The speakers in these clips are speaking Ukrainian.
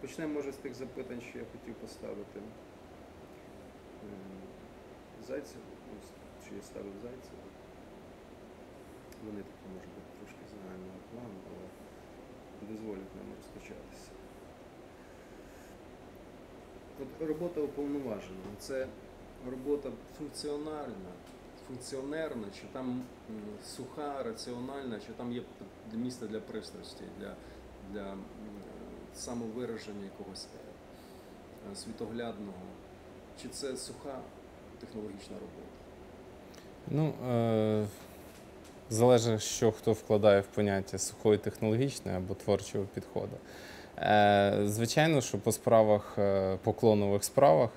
Почнемо, може, з тих запитань, що я хотів поставити. Ем, Зайцев, ось, чи я ставив Зайцева. Вони такі, може бути, трошки загального плану, але дозволять нам розпочатися. От робота уповноважена. Це робота функціональна, функціонерна, чи там суха, раціональна, чи там є місце для пристрасті, для, для самовираження якогось е, світоглядного, чи це суха технологічна робота? Ну, е, залежить, що хто вкладає в поняття сухої технологічної або творчого підходу. Е, звичайно, що по справах, е, по клонових справах,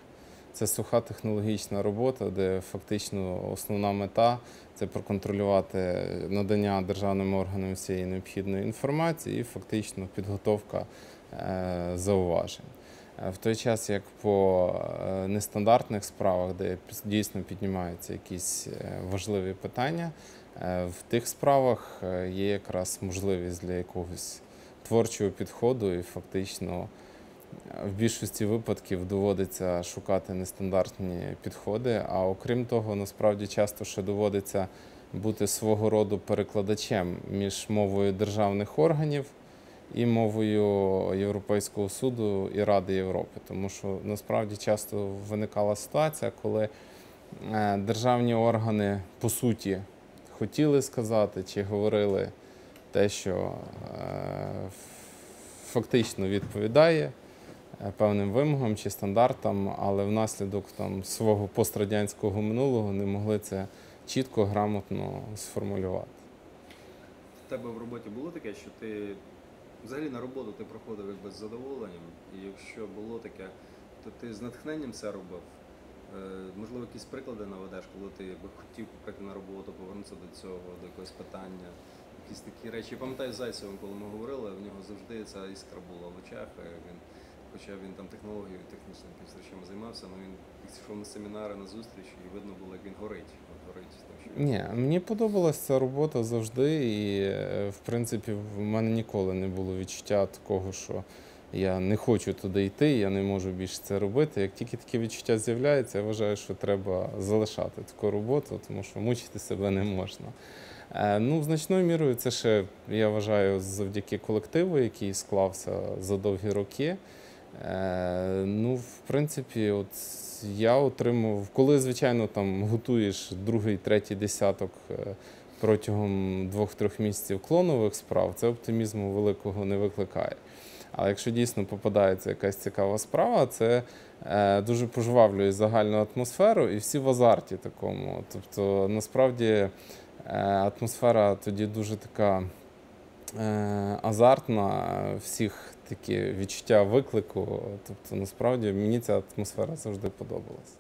це суха технологічна робота, де фактично основна мета це проконтролювати надання державним органам всієї необхідної інформації і фактично підготовка зауважень. Е, В той час, як по е, нестандартних справах, де дійсно піднімаються якісь е, важливі питання, е, в тих справах е, є якраз можливість для якогось творчого підходу, і фактично е, в більшості випадків доводиться шукати нестандартні підходи. А окрім того, насправді часто ще доводиться бути свого роду перекладачем між мовою державних органів і мовою Європейського суду і Ради Європи, тому що насправді часто виникала ситуація, коли е, державні органи по суті хотіли сказати чи говорили те, що е, фактично відповідає е, певним вимогам чи стандартам, але внаслідок там свого пострадянського минулого не могли це чітко, грамотно сформулювати. В тебе в роботі було таке, що ти взагалі на роботу ти проходив якби з задоволенням, і якщо було таке, то ти з натхненням це робив. Е, Можливо, якісь приклади наведеш, коли ти якби хотів прийти на роботу, повернутися до цього, до якогось питання, якісь такі речі. Я пам'ятаю з Зайцевим, коли ми говорили, в нього завжди ця іскра була в очах. Він, хоча він там технологією, технічними речами займався, але він йшов на семінари, на зустріч, і видно було, як він горить. От горить що Ні, мені подобалася ця робота завжди, і е, в принципі в мене ніколи не було відчуття такого, що я не хочу туди йти, я не можу більше це робити. Як тільки таке відчуття з'являється, я вважаю, що треба залишати таку роботу, тому що мучити себе не можна. Е, Ну, значною мірою це ще, я вважаю, завдяки колективу, який склався за довгі роки. Е, Ну, в принципі, от я отримав, коли, звичайно, там готуєш другий, третій десяток е, протягом двох-трьох місяців клонових справ, це оптимізму великого не викликає. Але якщо дійсно попадається якась цікава справа, це е, дуже пожвавлює загальну атмосферу і всі в азарті такому. Тобто, насправді е, атмосфера тоді дуже така е, азартна, всіх такі відчуття виклику. Тобто, насправді мені ця атмосфера завжди подобалась.